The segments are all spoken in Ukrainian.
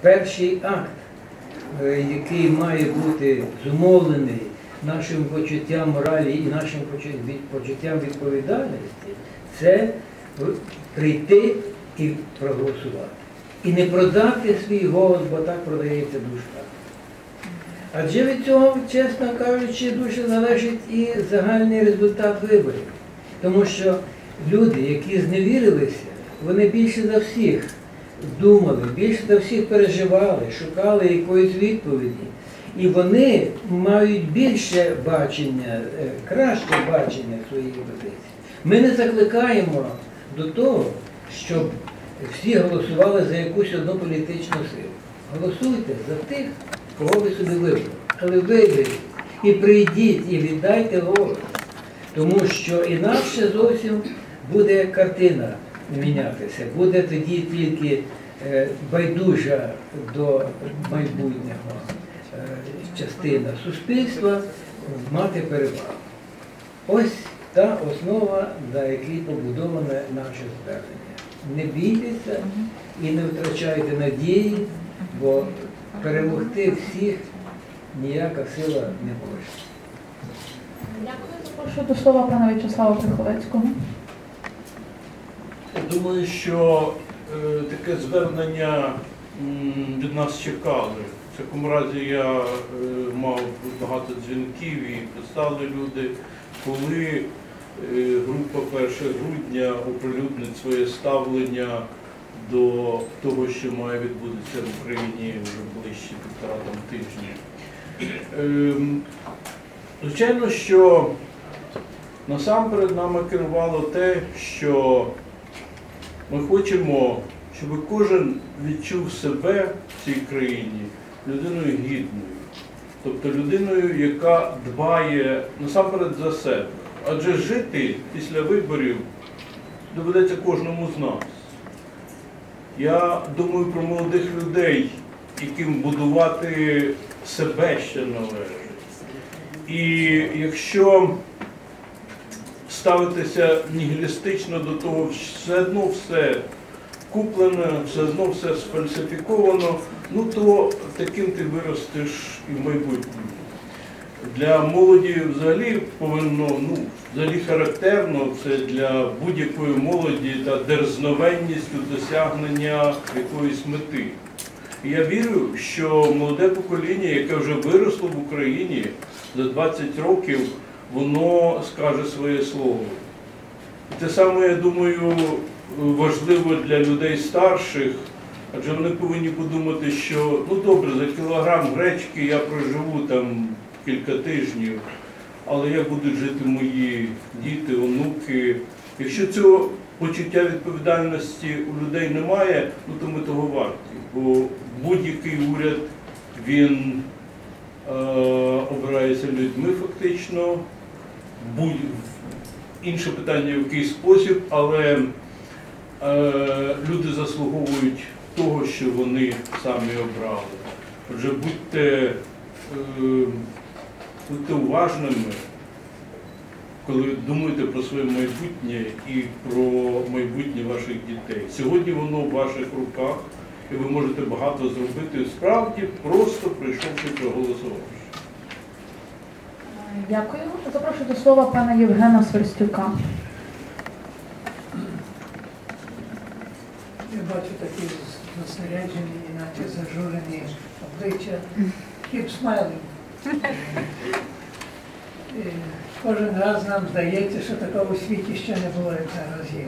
перший акт, е, який має бути зумовлений нашим почуттям моралі і нашим почуттям відповідальності, це прийти і проголосувати. І не продати свій голос, бо так продається душа. Адже від цього, чесно кажучи, дуже залежить і загальний результат виборів. Тому що люди, які зневірилися, вони більше за всіх думали, більше за всіх переживали, шукали якоїсь відповіді. І вони мають більше бачення, е, краще бачення своєї позиції. Ми не закликаємо до того, щоб всі голосували за якусь одну політичну силу. Голосуйте за тих, кого ви собі вибрали. Але виберіть і прийдіть, і віддайте голос. Тому що інакше зовсім буде картина мінятися. Буде тоді тільки е, байдужа до майбутнього е, частина суспільства мати перевагу. Ось та основа, на якій побудоване наше звернення. Не бійтеся і не втрачайте надії, бо перемогти всіх ніяка сила не може. Дякую. Запрошую до слова пана В'ячеслава Приходецького. Думаю, що е, таке звернення від нас чекали. В такому разі я е, мав багато дзвінків і писали люди, коли е, група 1 грудня оприлюднить своє ставлення до того, що має відбутися в Україні вже ближче півтора тижні. Ем, Звичайно, що насамперед нами керувало те, що ми хочемо, щоб кожен відчув себе в цій країні людиною гідною, тобто людиною, яка дбає насамперед за себе. Адже жити після виборів доведеться кожному з нас. Я думаю про молодих людей, яким будувати себе ще належить. І якщо ставитися нігілістично до того, все одно все куплене, все одно все сфальсифіковано, ну то таким ти виростеш і в майбутньому. Для молоді взагалі повинно, ну, взагалі характерно це для будь-якої молоді та дерзновенність досягнення якоїсь мети. Я вірю, що молоде покоління, яке вже виросло в Україні за 20 років, воно скаже своє слово. І те саме, я думаю, важливо для людей старших, адже вони повинні подумати, що ну добре, за кілограм гречки я проживу там кілька тижнів, але як будуть жити мої діти, онуки. Якщо цього почуття відповідальності у людей немає, ну то ми того варті. Бо будь-який уряд він е, обирається людьми фактично. Будь інше питання в який спосіб, але е, люди заслуговують того, що вони самі обрали. Отже, будьте, е, будьте уважними, коли думаєте про своє майбутнє і про майбутнє ваших дітей. Сьогодні воно в ваших руках, і ви можете багато зробити справді, просто прийшовши проголосувавши. Дякую. Запрошую до слова пана Євгена Сверстюка. Я бачу такі зосереджені, іначе зажурені обличчя. Keep smiling. І Кожен раз нам здається, що такого у світі ще не було, як зараз є.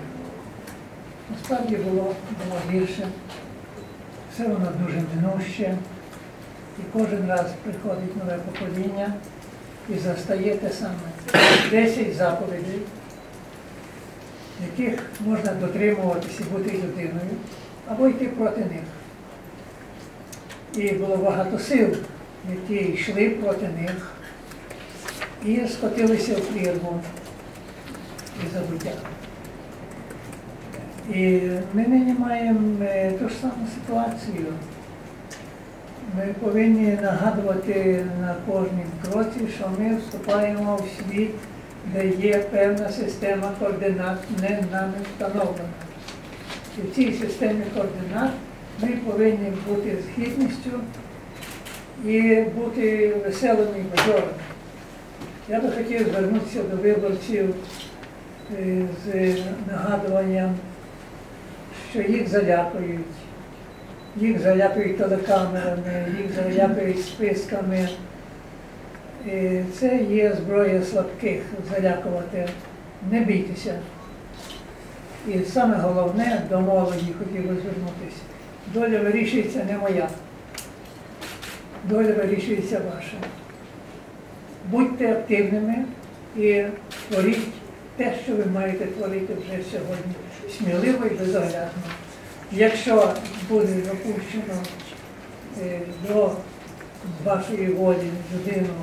Насправді було, було гірше. Все воно дуже минуще. І кожен раз приходить нове покоління і застає те саме. Десять заповідей, яких можна дотримуватися і бути людиною, або йти проти них. І було багато сил, які йшли проти них і скотилися в прірву і забуття. І ми нині маємо е, ту ж саму ситуацію. Ми повинні нагадувати на кожній кроці, що ми вступаємо в світ, де є певна система координат, не нами встановлена. І в цій системі координат Ми повинні бути з гідністю і бути веселими і бадьорими. Я би хотів звернутися до виборців е, з нагадуванням, що їх залякують, їх залякують телекамерами, їх залякують списками. І Це є зброя слабких залякувати. Не бійтеся. І саме головне до молоді хотів би звернутися. Доля вирішується не моя. Доля вирішується ваша. Будьте активними і творіть те, що ви маєте творити вже сьогодні. Сміливо і безоглядно. Якщо буде допущено е, до вашої волі людину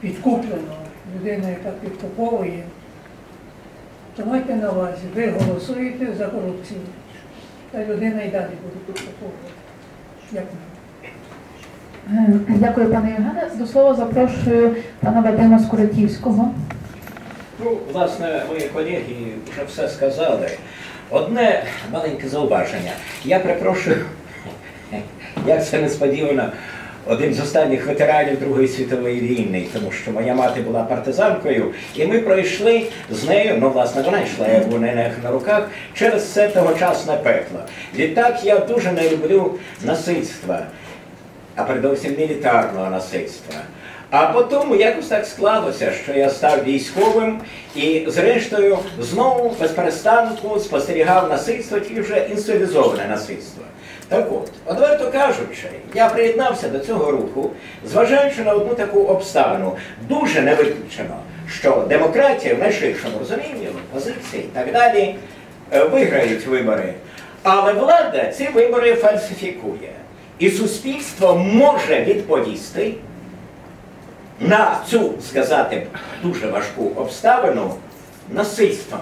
підкуплено, людина, яка підкуповує, то майте на увазі, ви голосуєте за корупцію. Та людина і далі буде підкуповувати. Дякую. Е, Дякую, пане Євгене. До слова запрошую пана Вадима Скуратівського. Ну, власне, мої колеги вже все сказали. Одне маленьке зауваження. Я перепрошую, як це несподівано, один з останніх ветеранів Другої світової війни, тому що моя мати була партизанкою, і ми пройшли з нею, ну, власне, вона йшла як у неї на руках, через це тогочасне пекло. Відтак я дуже не люблю насильства а передовсім мілітарного насильства. А потім якось так склалося, що я став військовим і, зрештою, знову без перестанку спостерігав насильство, тільки вже інституалізоване насильство. Так от, одверто кажучи, я приєднався до цього руху, зважаючи на одну таку обставину, дуже не виключено, що демократія в найширшому розумінні, опозиція і так далі, е, виграють вибори. Але влада ці вибори фальсифікує. І суспільство може відповісти на цю, сказати, дуже важку обставину насильством,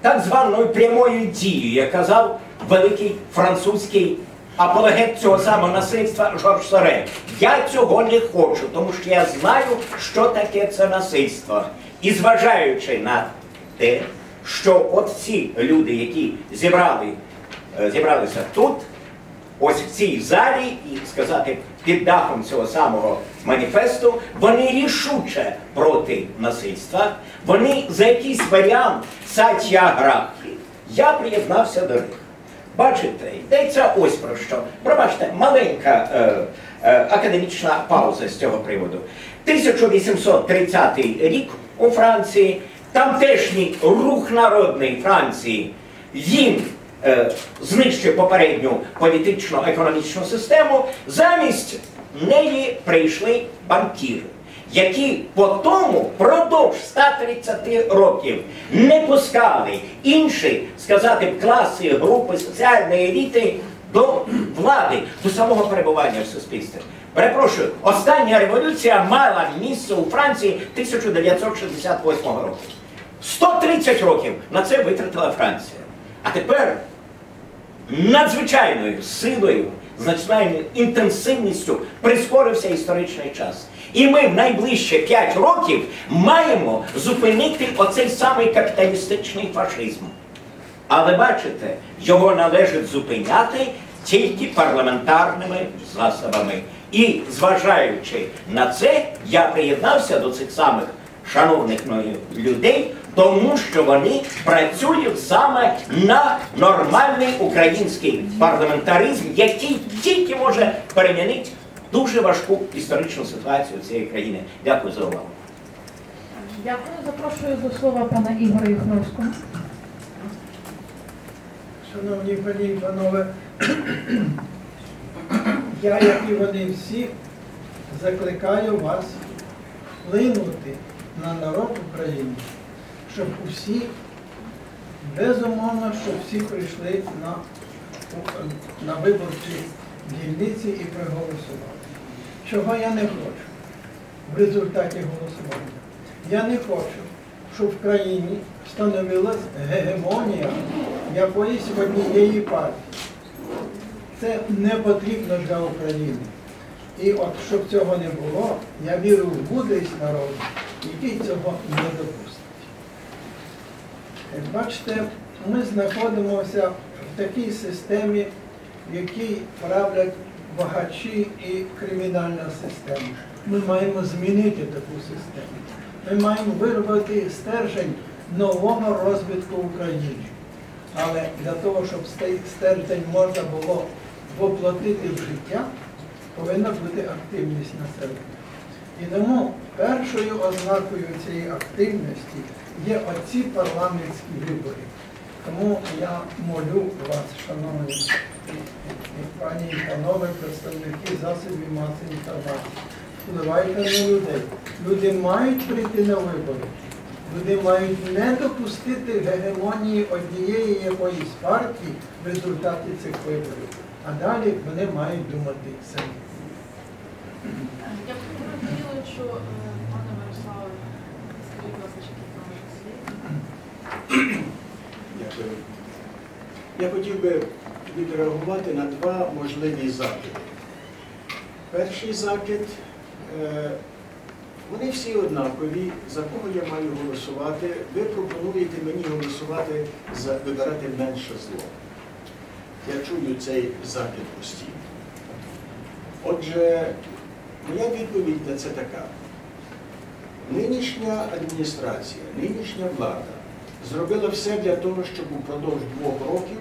так званою прямою дією, як казав великий французький апологет цього самого насильства Жорж Сорен. Я цього не хочу, тому що я знаю, що таке це насильство. І зважаючи на те, що от ці люди, які зібрали, е, зібралися тут, ось в цій залі і сказати під дахом цього самого маніфесту, вони рішуче проти насильства, вони за якийсь варіант сатяграфії. Я приєднався до них. Бачите, йдеться ось про що. Пробачте, маленька е, е, академічна пауза з цього приводу. 1830 рік у Франції, тамтешній рух народний Франції, він е, знищив попередню політично-економічну систему, замість неї прийшли банкіри, які по тому впродовж 130 років не пускали інші, сказати, б, класи, групи соціальної еліти до влади, до самого перебування в суспільстві. Перепрошую, остання революція мала місце у Франції 1968 року. 130 років на це витратила Франція. А тепер надзвичайною силою, значною інтенсивністю прискорився історичний час. І ми в найближчі 5 років маємо зупинити оцей самий капіталістичний фашизм. Але бачите, його належить зупиняти тільки парламентарними засобами. І зважаючи на це, я приєднався до цих самих шановних людей, тому що вони працюють саме на нормальний український парламентаризм, який тільки може перемінити дуже важку історичну ситуацію цієї країни. Дякую за увагу. Дякую. Запрошую до слова пана Ігоря Юхновського. Шановні пані і панове, я, як і вони всі, закликаю вас вплинути на народ України, щоб усі, безумовно, щоб всі прийшли на, на виборчі дільниці і проголосували. Чого я не хочу в результаті голосування? Я не хочу, щоб в країні встановилась гегемонія якоїсь однієї партії. Це не потрібно для України. І от щоб цього не було, я вірю в мудрість народу, який цього не допустить. Як бачите, ми знаходимося в такій системі, в якій правлять багачі і кримінальна система. Ми маємо змінити таку систему. Ми маємо виробити стержень нового розвитку України. Але для того, щоб цей стержень можна було воплотити в життя, повинна бути активність населення. І тому першою ознакою цієї активності є оці парламентські вибори. Тому я молю вас, шановні пані і панове, представники засобів масової інформації, впливайте на людей. Люди мають прийти на вибори. Люди мають не допустити гегемонії однієї якоїсь партії в результаті цих виборів. А далі вони мають думати самі. Дякую, Володимиру Юрійовичу. Е, Пане Мирославе, скажіть, будь чи кілька ваших слів? Дякую. Я хотів би відреагувати на два можливі закиди. Перший закид, е, вони всі однакові, за кого я маю голосувати. Ви пропонуєте мені голосувати за вибирати менше зло. Я чую цей закид постійно. Отже, моя відповідь на це така. Нинішня адміністрація, нинішня влада зробила все для того, щоб упродовж двох років